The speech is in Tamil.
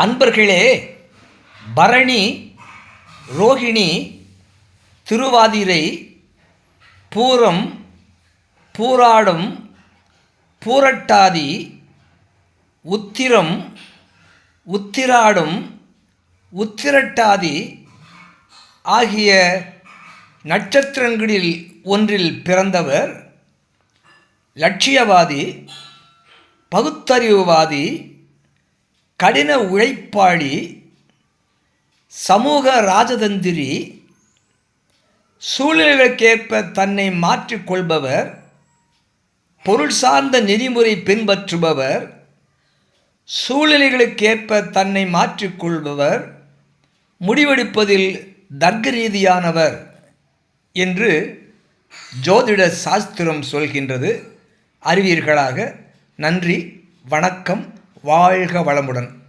அன்பர்களே பரணி ரோகிணி திருவாதிரை பூரம் பூராடும் பூரட்டாதி உத்திரம் உத்திராடும் உத்திரட்டாதி ஆகிய நட்சத்திரங்களில் ஒன்றில் பிறந்தவர் லட்சியவாதி பகுத்தறிவுவாதி கடின உழைப்பாளி சமூக ராஜதந்திரி சூழ்நிலைகளுக்கேற்ப தன்னை மாற்றிக்கொள்பவர் பொருள் சார்ந்த நெறிமுறை பின்பற்றுபவர் சூழ்நிலைகளுக்கேற்ப தன்னை மாற்றிக்கொள்பவர் முடிவெடுப்பதில் தர்க்க ரீதியானவர் என்று ஜோதிட சாஸ்திரம் சொல்கின்றது. அறிவீர்களாக. நன்றி. வணக்கம். வாழ்க வளமுடன்.